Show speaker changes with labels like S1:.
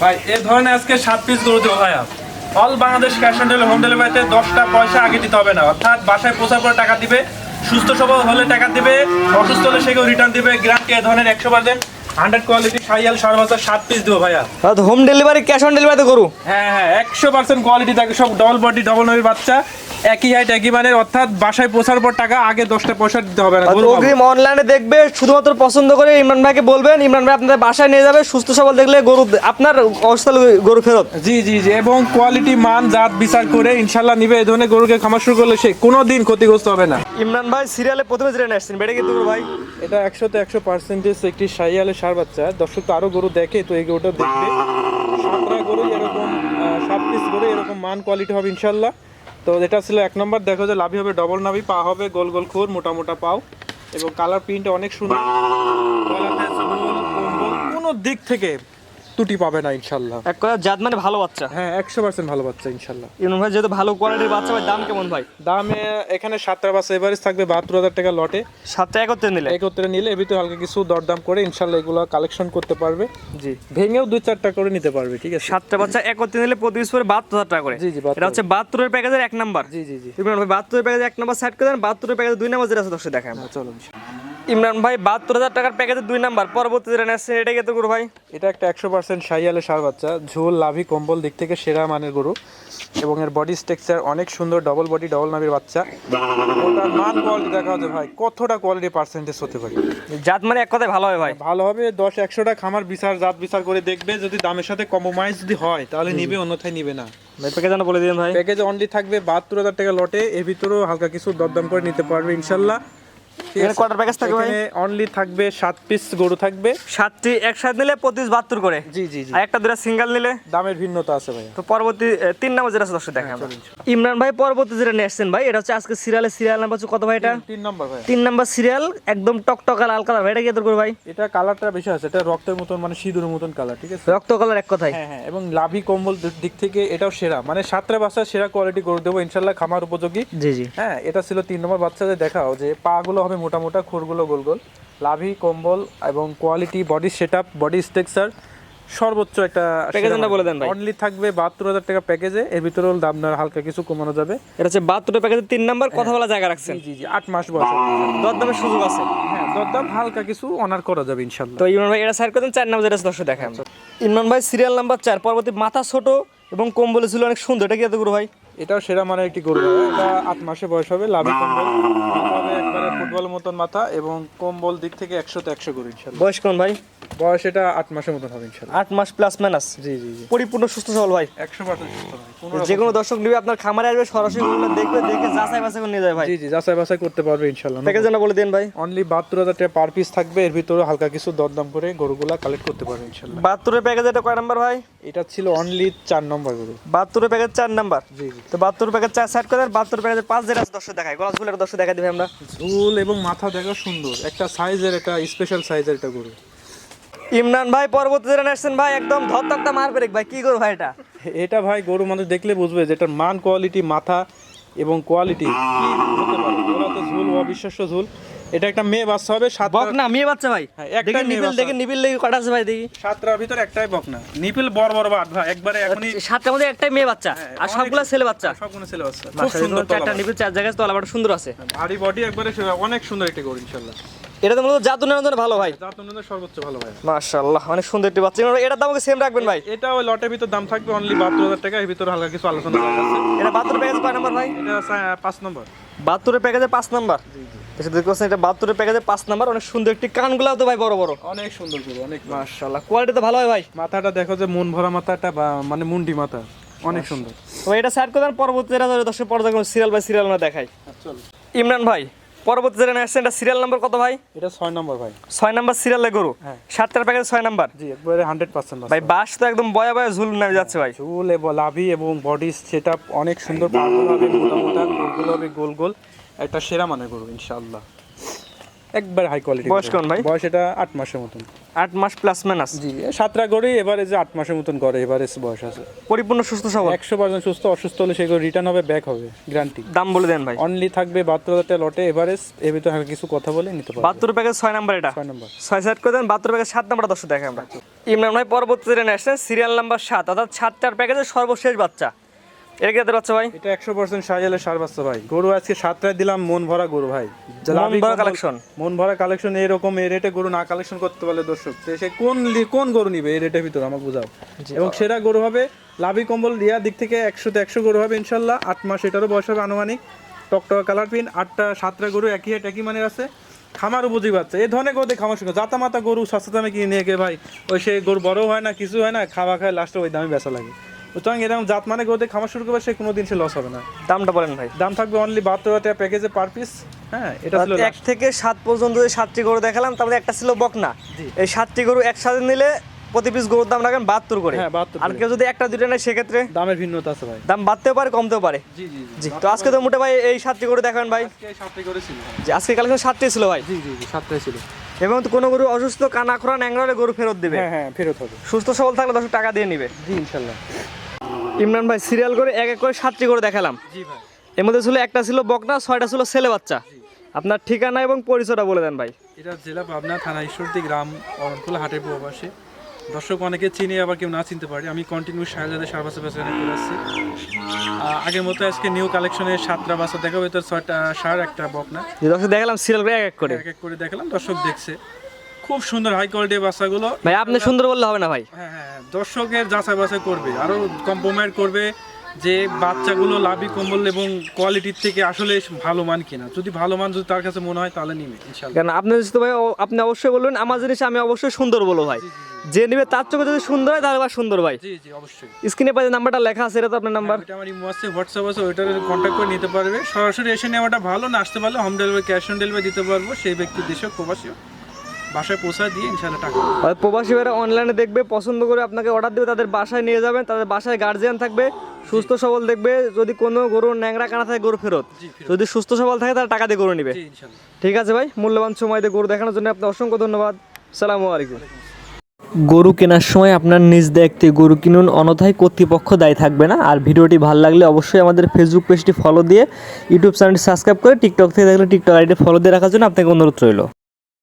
S1: ভাই এ ধরনের আজকে সাত পিস গরু দেবো ভাইয়া all Bangladesh cash on delivery home ডেলিভারিতে দশটা পয়সা আগে দিতে হবে না। অর্থাৎ বাসায় পৌঁছার পরে টাকা দিবে সুস্থ সবল হলে টাকা দিবে অসুস্থ হলে সেকেও রিটার্ন দিবে। গ্রান্টি এ ধরনের একশো পার্সেন্ট হান্ড্রেড কোয়ালিটি সাইয়াল সাড়ে বছর সাত পিস দেবো ভাইয়া।
S2: হোম ডেলিভারি ক্যাশ অন ডেলিভারিতে করু
S1: হ্যাঁ হ্যাঁ একশো পার্সেন্ট কোয়ালিটি থাকে সব ডবল বডি ডবল নবীর বাচ্চা। একই হাইট একই মানের অর্থাৎ বাসায় পৌঁছার পর টাকা আগে দশটা পয়সা দিতে হবে না।
S2: অগ্রিম অনলাইনে দেখবে শুধুমাত্র পছন্দ করে ইমরান ভাইকে বলবেন ইমরান ভাই আপনাদের বাসায় নিয়ে যাবে সুস্থ সবল দেখলে গরু আপনার অবস্থা গরু ফেরত।
S1: জি জি জি এবং কোয়ালিটি মান জাত বিচার করে ইনশাল্লাহ নিবে। এই ধরনের গরুকে খামার শুরু করলে সে কোনো দিন ক্ষতিগ্রস্ত হবে না।
S2: ইমরান ভাই সিরিয়ালে প্রথমে নিয়ে আসছেন বেড়ে কিন্তু ভাই?
S1: এটা একশোতে একশো পার্সেন্টেজ একটি সাইয়ালে সার বাচ্চা। দর্শক তো আরও গরু দেখে তো এই গরুটা দেখবে সাতটা গরু এরকম সাত পিস গরু এরকম মান কোয়ালিটি হবে ইনশাল্লাহ তো এটা ছিল এক নম্বর দেখো যে লাভি হবে ডবল নাভি পা হবে গোল গোল খুর মোটা মোটা পাও। এবং কালার প্রিন্ট অনেক সুন্দর কোনো দিক থেকে ত্রুটি পাবে না ইনশাল্লাহ।
S2: এক কথা জাত মানে ভালো বাচ্চা।
S1: হ্যাঁ একশো পার্সেন্ট ভালো বাচ্চা ইনশাল্লাহ।
S2: ইমরান ভাই যেহেতু ভালো কোয়ালিটির বাচ্চা ভাই দাম কেমন ভাই?
S1: দামে এখানে সাতটা বাচ্চা এভারেজ থাকবে বাহাত্তর হাজার টাকা লটে
S2: সাতটা একত্রে নিলে?
S1: একত্রে নিলে এর ভিতরে হালকা কিছু দরদাম করে ইনশাল্লাহ এগুলো কালেকশন করতে পারবে।
S2: জি।
S1: ভেঙেও দুই চারটা করে নিতে পারবে ঠিক আছে?
S2: সাতটা বাচ্চা একত্রে নিলে প্রতি পিস পরে বাহাত্তর হাজার টাকা করে।
S1: জি, জি,
S2: এটা হচ্ছে বাহাত্তরের প্যাকেজের এক নাম্বার
S1: জি জি জি।
S2: ইমরান ভাই বাহাত্তরের প্যাকেজে এক নাম্বার সাইড করে দেন বাহাত্তরের প্যাকেজে দুই নাম্বার যেটা আছে দশে দেখায়
S1: চলো
S2: ইমরান ভাই বাহাত্তর হাজার টাকার প্যাকেজে দুই নাম্বার পরবর্তী যেটা নিয়ে আসছেন এটা কত করব ভাই?
S1: এটা একটা একশো পার্সেন্ট সাইয়ালে সার বাচ্চা ঝোল লাভি কম্বল দিক থেকে সেরা মানের গরু। এবং এর বডি স্ট্রাকচার অনেক সুন্দর ডবল বডি ডবল নাভির বাচ্চা। ওটার মান কোয়ালিটি দেখা হচ্ছে ভাই কতটা কোয়ালিটি পার্সেন্টেজ হতে পারে?
S2: জাত মানে এক কথায় ভালো হয় ভাই।
S1: ভালো হবে দশ একশোটা খামার বিচার জাত বিচার করে দেখবে যদি দামের সাথে কম্প্রোমাইজ যদি হয় তাহলে নিবে অন্যথায় নিবে না।
S2: প্যাকেজ বলে দিন ভাই।
S1: প্যাকেজ অনলি থাকবে বাহাত্তর হাজার টাকা লটে এর ভিতরেও হালকা কিছু দরদাম করে নিতে পারবে ইনশাল্লাহ।
S2: এখানে কটার প্যাকেজ থাকবে ভাই?
S1: অনলি থাকবে সাত পিস গরু থাকবে।
S2: সাতটি একসাথে নিলে পঁচিশ বাহাত্তর করে?
S1: জি জি জি।
S2: আর একটা দুটা সিঙ্গেল নিলে?
S1: দামের ভিন্নতা আছে ভাইয়া
S2: তো পরবর্তী তিন নাম্বার যেটা আছে দশটা ইমরান ভাই পরবর্তী যেটা নিয়ে আসছেন ভাই এটা হচ্ছে আজকে সিরিয়ালে সিরিয়াল নাম্বার হচ্ছে কত ভাই এটা?
S1: তিন নম্বর ভাই।
S2: তিন নাম্বার সিরিয়াল একদম টকটকা লাল কালার ভাই এটা কি এত ভাই?
S1: এটা কালারটা বেশি আছে এটা রক্তের মতন মানে সিঁদুরের মতন কালার ঠিক আছে?
S2: রক্ত কালার এক কথায়।
S1: হ্যাঁ হ্যাঁ এবং লাভি কম্বল দিক- দিক থেকে এটাও সেরা। মানে সাতটা বাচ্চা সেরা কোয়ালিটি করে দেবো ইনশাল্লাহ খামার উপযোগী।
S2: জি জি।
S1: হ্যাঁ এটা ছিল তিন নম্বর বাচ্চাদের দেখাও যে পা গুলো হবে মোটা মোটা খুরগুলো গোল গোল। লাভি কম্বল এবং quality body set up body structure সর্বোচ্চ একটা
S2: Package টা বলে দেন ভাই।
S1: অনলি থাকবে বাহাত্তর হাজার টাকা প্যাকেজে এর ভিতরেও দাম না হালকা কিছু কমানো যাবে।
S2: এটা হচ্ছে বাহাত্তরের প্যাকেজে তিন নাম্বার কথা বলা জায়গা রাখছেন।
S1: জি জি আট মাস বয়স।
S2: দরদামের সুযোগ আছে।
S1: হ্যাঁ দরদাম হালকা কিছু অনার করা যাবে ইনশাল্লাহ
S2: তো ইমরান ভাই এটা সাইড করে দেন চার নাম্বার যেটা আছে দশটা ইমরান ভাই সিরিয়াল নাম্বার চার পরবর্তী মাথা ছোট এবং কম্বলে ছিল অনেক সুন্দর। এটা কি এত ভাই?
S1: এটাও সেরা মানের একটি গরু এটা আট মাসে বয়স হবে লাভি কম্বল। ফুটবল মতন মাথা এবং কম্বল দিক থেকে একশো একশোতে একশো করে
S2: বয়স কোন ভাই?
S1: বয়স এটা আট মাসের মতন হবে ইনশাল্লাহ
S2: আট মাস প্লাস মাইনাস
S1: জি জি জি।
S2: পরিপূর্ণ সুস্থ সবল ভাই।
S1: একশো পার্সেন্ট সুস্থ ভাই
S2: যে কোনো দর্শক নিবে আপনার খামারে আসবে সরাসরি দেখবে দেখে যাচাই বাছাই করে নিয়ে যায় ভাই।
S1: জি জি যাচাই বাছাই করতে পারবে ইনশাল্লাহ
S2: প্যাকেজ জানা বলে দিন ভাই।
S1: অনলি বাহাত্তর হাজার টাকা পার পিস থাকবে এর ভিতরে হালকা কিছু দরদাম করে গরুগুলা কালেক্ট করতে পারবে ইনশাল্লাহ
S2: বাহাত্তরের প্যাকেজ এটা কয় নাম্বার ভাই?
S1: এটা ছিল অনলি চার নম্বর গরু।
S2: বাহাত্তরের প্যাকেজ চার নাম্বার
S1: জি জি।
S2: তো বাহাত্তর প্যাকেজ চার সাইড করে বাহাত্তর প্যাকেজের পাঁচ যেটা আছে দর্শক দেখায়। গলাসগুলো দর্শক দেখা দিবে আমরা।
S1: ঝুল এবং মাথা দেখা সুন্দর একটা সাইজের একটা স্পেশাল সাইজের একটা গরু।
S2: ইমরান ভাই পরবর্তী যেটা আসছেন ভাই একদম তক্তা মার ব্রেক ভাই কি করো ভাই এটা?
S1: এটা ভাই গরু মানুষ দেখলে বুঝবে যে এটার মান কোয়ালিটি মাথা এবং কোয়ালিটি কি হতে পারে ওরা তো ঝুল অবিশ্বাস্য ঝুল। এটা একটা মেয়ে বাচ্চা হবে সাত
S2: বক না মেয়ে বাচ্চা ভাই।
S1: হ্যাঁ, একটা বাচ্চা।
S2: দেখি নিবিল লেগে কটা আছে ভাই দেখি।
S1: সাতটার ভিতরে একটাই বক না নিপিল বড় বড় বাট ভাই একবারে এখনই
S2: সাতটার মধ্যে একটাই মেয়ে বাচ্চা।
S1: হ্যাঁ,
S2: আর
S1: অনেক-
S2: সবগুলা ছেলে বাচ্চা।
S1: সবগুলো ছেলে বাচ্চা। খুব সুন্দর
S2: চারটা নিবিল চার জায়গায় তলাবাটা সুন্দর আছে।
S1: ভারী বডি একবারে অনেক সুন্দর একটি গরু ইনশাল্লাহ।
S2: এটা তো মূলত জাতুনের জন্য ভালো ভাই।
S1: জাত উন্নয়নের সর্বোচ্চ ভালো ভাই।
S2: মাশাআল্লাহ অনেক সুন্দর একটি বাচ্চা। এটার দাম সেম রাখবেন ভাই।
S1: এটা ওই লটের ভিতর দাম থাকবে অনলি বাহাত্তর হাজার টাকা এর ভিতরে হালকা কিছু আলোচনা করা আছে।
S2: এটা বাহাত্তর প্যাকেজ কয় নাম্বার ভাই?
S1: এটা আছে পাঁচ নম্বর।
S2: বাহাত্তরের প্যাকেজে পাঁচ নাম্বার। এসে দেখতে পাচ্ছেন এটা বাহাত্তরের প্যাকেজে পাঁচ নাম্বার। অনেক সুন্দর একটি কানগুলাও তো ভাই বড় বড়।
S1: অনেক সুন্দর গরু অনেক
S2: মাশাআল্লাহ কোয়ালিটি তো ভালো হয় ভাই।
S1: মাথাটা দেখো যে মন ভরা মাথাটা বা মানে মুন্ডি মাথা। অনেক সুন্দর।
S2: তো এটা সাইড করে দেন পরবর্তী যেটা দর্শক পর্দা সিরিয়াল বাই সিরিয়াল আমরা দেখাই।
S1: চল।
S2: ইমরান ভাই পরবর্তী যেটা নিয়ে আসছেন এটা সিরিয়াল নাম্বার কত ভাই?
S1: এটা ছয় নম্বর ভাই।
S2: ছয় নাম্বার সিরিয়ালে গরু?
S1: হ্যাঁ।
S2: সাতটার প্যাকেট ছয় নাম্বার
S1: জি একবারে হান্ড্রেড পার্সেন্ট
S2: ভাই বাস তো একদম বয়া বয়া ঝুল নামে যাচ্ছে ভাই।
S1: ঝুল এবং লাভি এবং বডি সেট অনেক সুন্দর পাগুলো হবে মোটা মোটা হবে গোল গোল। একটা সেরা মানের গরু ইনশাআল্লাহ। একবার হাই কোয়ালিটি
S2: বয়স কোন ভাই?
S1: বয়স এটা আট মাসের মতন।
S2: আট মাস প্লাস মাইনাস
S1: জি সাতটা করে এবারে যে আট মাসের মতন করে এবারে বয়স আছে।
S2: পরিপূর্ণ সুস্থ সবল।
S1: একশো পার্সেন্ট সুস্থ অসুস্থ হলে সেগুলো রিটার্ন হবে ব্যাক হবে গ্যারান্টি
S2: দাম বলে দেন ভাই।
S1: অনলি থাকবে বাহাত্তর হাজার টাকা লটে এভারেজ এর ভিতরে কিছু কথা বলে নিতে পারবে।
S2: বাহাত্তর প্যাকেজ ছয় নাম্বার এটা।
S1: ছয় নম্বর
S2: ছয় সেট করে দেন বাহাত্তর প্যাকেজ সাত নাম্বার দর্শক দেখে আমরা। ইমরান ভাই আসছেন সিরিয়াল নাম্বার সাত। অর্থাৎ সাতটার প্যাকেজের সর্বশেষ বাচ্চা। এর কি বাচ্চা ভাই?
S1: এটা একশো পার্সেন্ট সাজালে সার বাচ্চা ভাই। গরু আজকে সাতটায় দিলাম মন ভরা গরু ভাই।
S2: মন ভরা কালেকশন
S1: মন ভরা কালেকশন এরকম এই রেটে গরু না কালেকশন করতে পারলে দর্শক সে কোন কোন গরু নিবে এই রেটের ভিতরে আমাকে বুঝাও। এবং সেরা গরু হবে লাভি কম্বল দেওয়ার দিক থেকে একশোতে একশো গরু হবে ইনশাল্লাহ। আট মাস এটারও বয়স হবে আনুমানিক। টকটকা কালার পিন আটটা সাতটা গরু একই হেট একই মানের আছে। খামার উপযোগী বাচ্চা। এই ধরনের গরু খামার শুনে জাতা মাতা গরু সস্তা দামে কিনে নিয়ে গিয়ে ভাই? ওই সেই গরু বড় হয় না কিছু হয় না খাওয়া খায় লাস্টে ওই দামে বেচা লাগে। সুতরাং এরকম জাত মানে গরুতে খামার শুরু করবে সে কোনোদিন সে লস হবে না।
S2: দামটা বলেন ভাই।
S1: দাম থাকবে অনলি বাহাত্তর হাজার টাকা প্যাকেজে পার পিস হ্যাঁ এটা ছিল
S2: এক থেকে সাত পর্যন্ত যে সাতটি গরু দেখালাম তারপরে একটা ছিল বকনা। এই সাতটি গরু একসাথে নিলে প্রতি পিস গরুর দাম রাখেন বাহাত্তর করে।
S1: হ্যাঁ, 72
S2: আর কেউ যদি একটা দুটো নেয় সেক্ষেত্রে
S1: দামের ভিন্নতা আছে ভাই।
S2: দাম বাড়তেও পারে কমতেও পারে।
S1: জি জি
S2: জি। তো আজকে তো মোটে ভাই এই সাতটি গরু দেখাবেন ভাই।
S1: আজকে সাতটাই করেছিল
S2: যে আজকে কালেকশন সাতটি ছিল ভাই।
S1: জি জি সাতটাই ছিল।
S2: এবং কোনো গরু অসুস্থ কানা খোরা ন্যাংরা হলে গরু ফেরত দেবে।
S1: হ্যাঁ হ্যাঁ ফেরত হবে।
S2: সুস্থ সবল থাকলে দশ টাকা দিয়ে নিবে।
S1: জি ইনশাল্লাহ।
S2: ইমরান ভাই সিরিয়াল করে এক এক করে সাতটি করে দেখালাম।
S1: জি ভাই।
S2: এর মধ্যে ছিল একটা ছিল বকনা ছয়টা ছিল ছেলে বাচ্চা। আপনার ঠিকানা এবং পরিচয়টা বলে দেন ভাই।
S1: এটা জেলা পাবনা থানা ঈশ্বরদী গ্রাম অরণকুল হাটের প্রবাসে দর্শক অনেকে চিনি আবার কেউ না চিনতে পারে। আমি কন্টিনিউ শাহজাদের সারবাসের বাসা করে আসছি আগের মতো আজকে নিউ কালেকশনের সাতটা বাসা দেখাবো। তো ছয়টা সার একটা বকনা।
S2: না দর্শক দেখালাম সিরিয়াল করে এক এক করে।
S1: এক এক করে দেখালাম দর্শক দেখছে। খুব সুন্দর হাই কোয়ালিটি বাসাগুলো
S2: ভাই আপনি সুন্দর বললে হবে না ভাই।
S1: হ্যাঁ হ্যাঁ হ্যাঁ, দর্শকের যাচাই বাছাই করবে আরও কম্প্রোমাইজ করবে। যে বাচ্চাগুলো লাভি কম্বল এবং কোয়ালিটির থেকে আসলে ভালো মান কিনা। যদি ভালো মান যদি তার কাছে মনে হয় তাহলে নিবে
S2: কেন আপনি যদি ভাই আপনি অবশ্যই বলবেন আমার জিনিস আমি অবশ্যই সুন্দর বলব ভাই। যে নিবে তার চোখে যদি সুন্দর হয় তাহলে সুন্দর ভাই।
S1: জি জি অবশ্যই।
S2: স্ক্রিনে পাশে নাম্বারটা লেখা আছে এটা তো আপনার নাম্বার।
S1: এটা আমার ইমো আছে হোয়াটসঅ্যাপ আছে ওইটার কন্ট্যাক্ট করে নিতে পারবে। সরাসরি এসে নেওয়াটা ভালো না আসতে পারলে home delivery cash on delivery দিতে পারব। সেই ব্যক্তি দেশে প্রবাসী বাসায় পৌঁছায় দিয়ে ইনশাল্লাহ টাকা
S2: আর প্রবাসী ভাইরা অনলাইনে দেখবে পছন্দ করে আপনাকে অর্ডার দেবে তাদের বাসায় নিয়ে যাবেন তাদের বাসায় গার্জিয়ান থাকবে। সুস্থ সবল দেখবে যদি কোনো গরুর ন্যাংরা কানা থাকে গরু ফেরত। যদি সুস্থ সবল থাকে তাহলে টাকা দিয়ে গরু নিবে। ঠিক আছে ভাই মূল্যবান সময় দিয়ে গরু দেখানোর জন্য আপনার অসংখ্য ধন্যবাদ। সালামু আলাইকুম। গরু কেনার সময় আপনার নিজ দেখতে গরু কিনুন অনথায় কর্তৃপক্ষ দায়ী থাকবে না। আর ভিডিওটি ভালো লাগলে অবশ্যই আমাদের ফেসবুক পেজটি ফলো দিয়ে ইউটিউব চ্যানেলটি সাবস্ক্রাইব করে টিকটক থেকে দেখলে টিকটক আইডি ফলো দিয়ে রাখার জন্য আপনাকে অনুরোধ রইল।